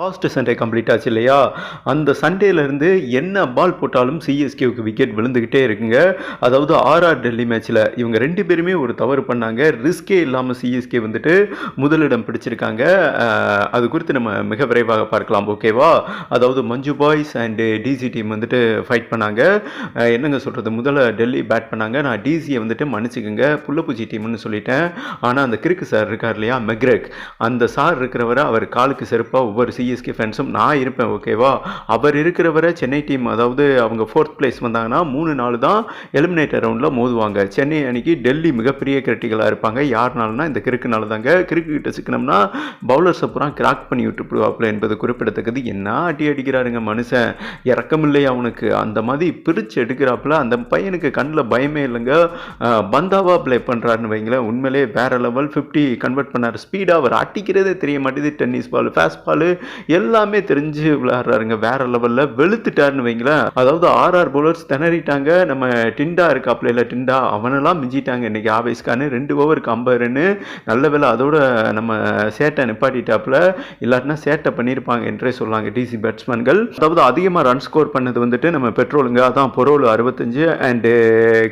Last Sunday complete ஆச்சு இல்லையா? அந்த சண்டேலேருந்து என்ன பால் போட்டாலும் சிஎஸ்கேவுக்கு விக்கெட் விழுந்துக்கிட்டே இருக்குங்க. அதாவது ஆர்ஆர் டெல்லி மேட்ச்சில் இவங்க ரெண்டு பேருமே ஒரு தவறு பண்ணாங்க. ரிஸ்கே இல்லாமல் சிஎஸ்கே வந்துட்டு முதலிடம் பிடிச்சிருக்காங்க. அது குறித்து நம்ம மிக விரைவாக பார்க்கலாம் ஓகேவா அதாவது Manju boys and DC team வந்துட்டு ஃபைட் பண்ணாங்க. என்னங்க சொல்கிறது முதல்ல டெல்லி பேட் பண்ணாங்க. நான் டிசியை வந்துட்டு மன்னிச்சுக்கோங்க. புள்ளப்பூச்சி டீம்னு சொல்லிட்டேன். ஆனால் அந்த கிறுக்கு சார் இருக்கார் இல்லையா? மெக்ரெக். அந்த சார் இருக்கிறவரை அவர் காலுக்கு செருப்பாக ஒவ்வொரு சிஎஸ்கே ஃபேன்ஸும் நான் இருப்பேன் ஓகேவா அவர் இருக்கிறவரை சென்னை டீம் அதாவது அவங்க ஃபோர்த் பிளேஸ் வந்தாங்கன்னா மூணு நாள் தான் எலிமினேட்டர் ரவுண்டில் மோதுவாங்க. சென்னை அன்னைக்கு டெல்லி மிகப்பெரிய கிரிட்டிக்கலாக இருப்பாங்க. யாருனாலனா இந்த கிறுக்குனால தாங்க. கிறுக்கு கிட்ட சிக்கனம்னா பவுலர்ஸை பூரா கிராக் பண்ணி விட்டுப்படுவாப்புல என்பது குறிப்பிடத்தக்கது. என்ன அடி அடிக்கிறாருங்க மனுஷன்? இறக்கமில்லையா அவனுக்கு. அந்த மாதிரி பிரித்து எடுக்கிறாப்புல அந்த பையனுக்கு கண்ணில் பயமே இல்லைங்க. பந்தாவா ப்ளே பண்ணுறாருன்னு வைங்களேன். உண்மையிலே வேற லெவல் ஃபிஃப்டி கன்வெர்ட் பண்ணார். ஸ்பீடாக அவர் அடிக்கிறதே தெரிய மாட்டேது டென்னிஸ் பால் ஃபேஸ்ட் பால் எல்லாமே தெரிஞ்சு விளையாடுறாருங்க. வேற லெவலில் வெளுத்துட்டாருன்னு வைங்களேன். அதாவது ஆர்ஆர் பவுலர்ஸ் திணறிட்டாங்க. நம்ம டிண்டா இருக்காப்புல இல்லை டிண்டா அவனெல்லாம் மிஞ்சிட்டாங்க இன்னைக்கு. ஆவேஸ்கானு ரெண்டு ஓவருக்கு ஐம்பது ரன்னு நல்ல வேலை அதோட நம்ம சேட்டை நிப்பாட்டிட்டாப்புல. இல்லாட்டினா சேட்டை பண்ணியிருப்பாங்க என்றே சொல்லாங்க டிசி பேட்ஸ்மேன்கள் அதாவது அதிகமாக ரன் ஸ்கோர் பண்ணது வந்துட்டு நம்ம பெட்ரோலுங்க. அதான் பொரோல் அறுபத்தஞ்சு அண்டு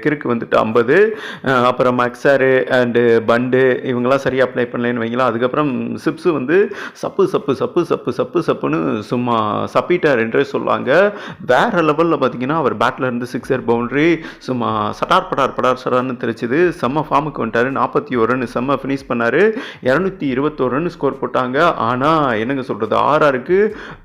கிறுக்கு வந்துட்டு ஐம்பது. அப்புறம் மக்சாரு அண்டு பண்டு இவங்கெல்லாம் சரியாக அப்ளை பண்ணலன்னு வைங்களா அதுக்கப்புறம் சிப்ஸு வந்து சப்பு சப்பு சப்பு சப்பு சப்பு சப்புன்னு சும்மா சப்பிட்டார் என்றே சொல்லுவாங்க. வேற லெவலில் பார்த்தீங்கன்னா அவர் பேட்டில் இருந்து சிக்ஸர் பவுண்டரி சும்மா சட்டார் படார் படார் சடார்னு தெரிச்சுது. செம்ம ஃபார்முக்கு வந்துட்டார். நாற்பத்தி ஒரு ரன் செம்ம ஃபினிஷ் பண்ணார். இரநூத்தி இருபத்தோரு ரன் ஸ்கோர் போட்டாங்க. ஆனால் என்னங்க சொல்கிறது ஆர்ஆருக்கு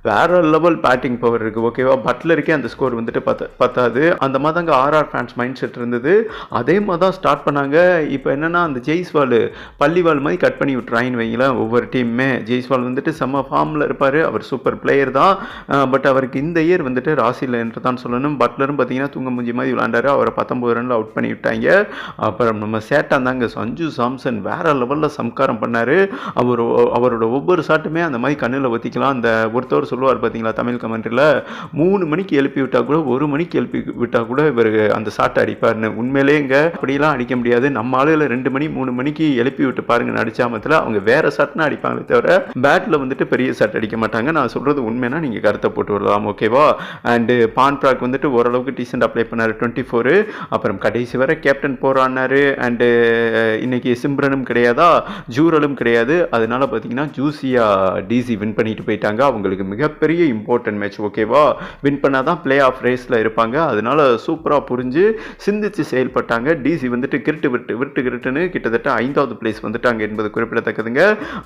வேற லெவல் பேட்டிங் பவர் இருக்குது ஓகேவா பட்லருக்கே அந்த ஸ்கோர் வந்துட்டு பத்த பத்தாது. அந்த மாதிரி தாங்க ஆர்ஆர் ஃபேன்ஸ் மைண்ட் செட் இருந்தது. அதே மாதிரி தான் ஸ்டார்ட் பண்ணாங்க. இப்போ என்னென்னா அந்த ஜெய்ஸ்வால் பள்ளிவால் மாதிரி கட் பண்ணி விட்டுறாங்கன்னு வைங்களேன் ஒவ்வொரு டீமுமே ஜெய்ஸ்வால் வந்துட்டு செம்ம ஃபார்மில் இருப்பார். அவர் சூப்பர் பிளேயர் தான். பட் அவருக்கு இந்த இயர் வந்துட்டு ராசியில் என்று தான் சொல்லணும். பட்லரும் பார்த்தீங்கன்னா தூங்க முஞ்சி மாதிரி விளாண்டாரு அவரை பத்தொம்பது ரனில் அவுட் பண்ணி விட்டாங்க. அப்புறம் நம்ம சேட்டான் தாங்க சஞ்சு சாம்சன் வேற லெவலில் சம்காரம் பண்ணார். அவர் அவரோட ஒவ்வொரு ஷாட்டுமே அந்த மாதிரி கண்ணில் ஒத்திக்கலாம். அந்த ஒருத்தவர் சொல்லுவார் பார்த்தீங்களா தமிழ் கமெண்ட்ரியில் மூணு மணிக்கு எழுப்பி விட்டால் கூட ஒரு மணிக்கு எழுப்பி விட்டால் கூட இவர் அந்த ஷாட்டை அடிப்பார்னு உண்மையிலேங்க அப்படிலாம் அடிக்க முடியாது. நம்ம ஆளுல ரெண்டு மணி மூணு மணிக்கு எழுப்பி விட்டு பாருங்க நடிச்சாமத்தில் அவங்க வேற ஷாட்னா அடிப்பாங்களே தவிர பேட்டில் வந்துட்டு பெரிய ஷாட் அடிக்க மாட்டாங்க. நான் சொல்கிறது உண்மைனா நீங்கள் கருத்தை போட்டு வரலாம் ஓகேவா? அண்டு பான் ப்ராக் வந்துட்டு ஓரளவுக்கு டீசெண்ட் அப்ளை பண்ணார். டுவெண்ட்டி ஃபோரு அப்புறம் கடைசி வரை கேப்டன் போராடினாரு அண்டு இன்னைக்கு சிம்ரனும் கிடையாதா? ஜூரலும் கிடையாது. அதனால பார்த்தீங்கன்னா ஜூசியாக டிசி வின் பண்ணிட்டு போயிட்டாங்க. அவங்களுக்கு மிகப்பெரிய இம்பார்ட்டன்ட் மேட்ச் ஓகேவா? வின் பண்ணால் தான் பிளே ஆஃப் ரேஸில் இருப்பாங்க. அதனால சூப்பராக புரிஞ்சு சிந்திச்சு செயல்பட்டாங்க. டிசி வந்துட்டு கிருட்டு விட்டு விட்டு கிருட்டுன்னு கிட்டத்தட்ட ஐந்தாவது பிளேஸ் வந்துட்டாங்க என்பது குறிப்பிடத்தக்கதுங்க.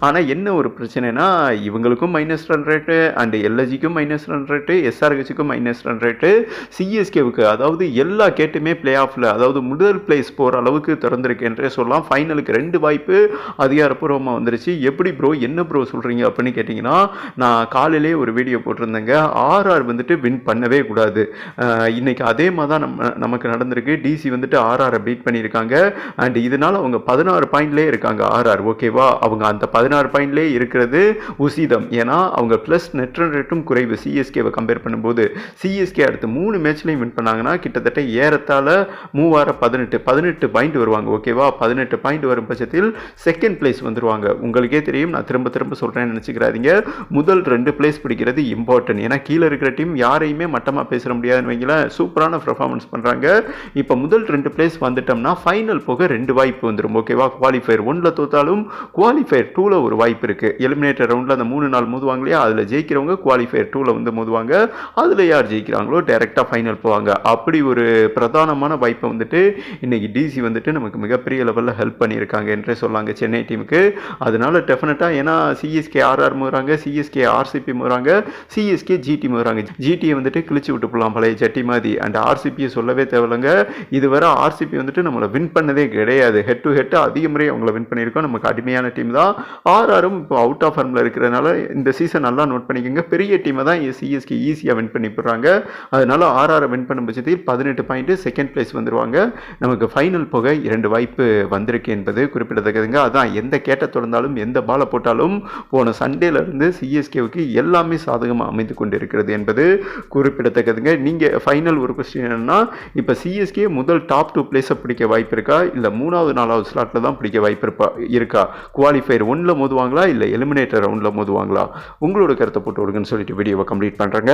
ஆனால் என்ன ஒரு பிரச்சனைனா இவங்களுக்கும் மைனஸ் ரன் ரேட்டு அண்ட் எல்எஜிக்கும் மைனஸ் ரன் ரேட்டு எஸ்ஆர்ஹெச்சுக்கும் மைனஸ் ரன் ரேட்டு சிஎஸ்கேவுக்கு அதாவது எல்லா கேட்டுமே பிளே ஆஃபில் அதாவது முதல் பிளேஸ் போகிற அளவுக்கு திறந்திருக்கு என்றே சொல்லலாம். ஃபைனலுக்கு ரெண்டு வாய்ப்பு அதிகாரப்பூர்வமாக வந்துருச்சு. எப்படி ப்ரோ என்ன ப்ரோ சொல்கிறீங்க அப்படின்னு கேட்டிங்கன்னா நான் காலையிலே ஒரு வீடியோ போட்டிருந்தேங்க. ஆர்ஆர் வந்துட்டு வின் பண்ணவே கூடாது. இன்றைக்கி அதே மாதிரி தான் நம்ம நமக்கு நடந்திருக்கு. டிசி வந்துட்டு ஆர்ஆரை பீட் பண்ணியிருக்காங்க. அண்ட் இதனால் அவங்க பதினாறு பாயிண்ட்லேயே இருக்காங்க ஆர்ஆர் ஓகேவா அவங்க அந்த பதினாறு பாயிண்ட்லேயே இருக்கிறது உசிதம். ஏன்னா அவங்க ப்ளஸ் நெட் ரன் ரேட்டும் குறைவு. சிஎஸ்கேவை கம்பேர் பண்ணும்போது சிஎஸ்கே அடுத்து மூணு மேட்ச்லையும் வின் பண்ணாங்கன்னா கிட்டத்தட்ட ஏறத்தாழ மூவாயிரம் பதினெட்டு பதினெட்டு பாயிண்ட் வருவாங்க ஓகேவா பதினெட்டு பாயிண்ட் வரும் பட்சத்தில் செகண்ட் பிளேஸ் வந்துருவாங்க. உங்களுக்கே தெரியும் நான் திரும்ப திரும்ப சொல்கிறேன்னு நினச்சிக்கிறாதீங்க. முதல் ரெண்டு பிளேஸ் பிடிக்கிறது இம்பார்ட்டன்ட் ஏன்னா கீழே இருக்கிற டீம் யாரையுமே மட்டமாக பேச முடியாதுன்னு வைங்களேன் சூப்பரான பர்ஃபார்மன்ஸ் பண்ணுறாங்க இப்போ முதல் ரெண்டு பிளேஸ் வந்துட்டோம்னா ஃபைனல் போக ரெண்டு வாய்ப்பு வந்துடும் ஓகேவா குவாலிஃபயர் ஒன்றில் தோத்தாலும் குவாலிஃபயர் டூவில் ஒரு வாய்ப்பு இருக்குது எலிமினேட்டர் ரவுண்டில் அந்த மூணு நாள் மோதுவாங்க இல்லையா அதில் ஜெயிக்கிறவங்க குவாலிஃபயர் டூவில் வந்து மோதுவாங்க. அதில் யார் ஜெயிக்கிறாங்களோ டைரெக்டாக ஃபைனல் போவாங்க. அப்படி ஒரு பிரதானமான வாய்ப்பை வந்துட்டு இன்றைக்கி டிசி வந்துட்டு நமக்கு மிகப்பெரிய லெவலில் ஹெல்ப் பண்ணியிருக்காங்க என்றே சொல்லாங்க சென்னை டீமுக்கு. அதனால் டெஃபினட்டாக ஏன்னா சிஎஸ்கே ஆர்ஆர் மூறாங்க சிஎஸ்கே ஆர்சிபி மூறாங்க சிஎஸ்கே ஜிடி மூறாங்க ஜிடியை வந்துட்டு கிழிச்சு விட்டு போகலாம் பழைய ஜட்டி மாதிரி. அண்ட் ஆர்சிபியை சொல்லவே தேவையில்லைங்க. இதுவரை ஆர்சிபி வந்துட்டு நம்மளை வின் பண்ணதே கிடையாது. ஹெட் டு ஹெட் அதிக முறை அவங்கள வின் பண்ணியிருக்கோம். நமக்கு அடிமையான டீம் தான். ஆர்ஆரும் இப்போ அவுட் ஆஃப் ஃபார்மில் இருக்கிறதுனால இந்த சீசன் நல்லா நோட் பண்ணிக்கோங்க. பெரிய டீமை தான் சிஎஸ்கே ஈஸியாக வின் பண்ணி போடுறாங்க. அதனால ஆர்ஆரை வின் பண்ணும் பட்சத்தில் பதினெட்டு பாயிண்ட்டு செகண்ட் பிளேஸ் வந்துருவாங்க. நமக்கு ஃபைனல் போக இரண்டு வாய்ப்பு வந்திருக்கு என்பது குறிப்பிடத்தக்கதுங்க. அதான் எந்த கேட்ட தொடர்ந்தாலும் எந்த பாலை போட்டாலும் போன சண்டேலேருந்து சிஎஸ்கேவுக்கு எல்லாமே சாதகமாக அமைந்து கொண்டிருக்கிறது என்பது குறிப்பிடத்தக்கதுங்க. நீங்கள் ஃபைனல் ஒரு கொஸ்டின் என்னென்னா இப்போ சிஎஸ்கே முதல் டாப் டூ பிளேஸை பிடிக்க வாய்ப்பு இருக்கா? இல்லை மூணாவது நாலாவது ஸ்லாட்டில் தான் பிடிக்க வாய்ப்பு இருப்பா இருக்கா? குவாலிஃபயர் ஒன்றில் மோதுவாங்களா? இல்லை எலிமினேட்டர் ரவுண்டில் மோதுவாங்களா? உங்களோட கருத்தை போட்டு விடுங்கன்னு சொல்லிட்டு வீடியோவை கம்ப்ளீட் பண்ணுறேங்க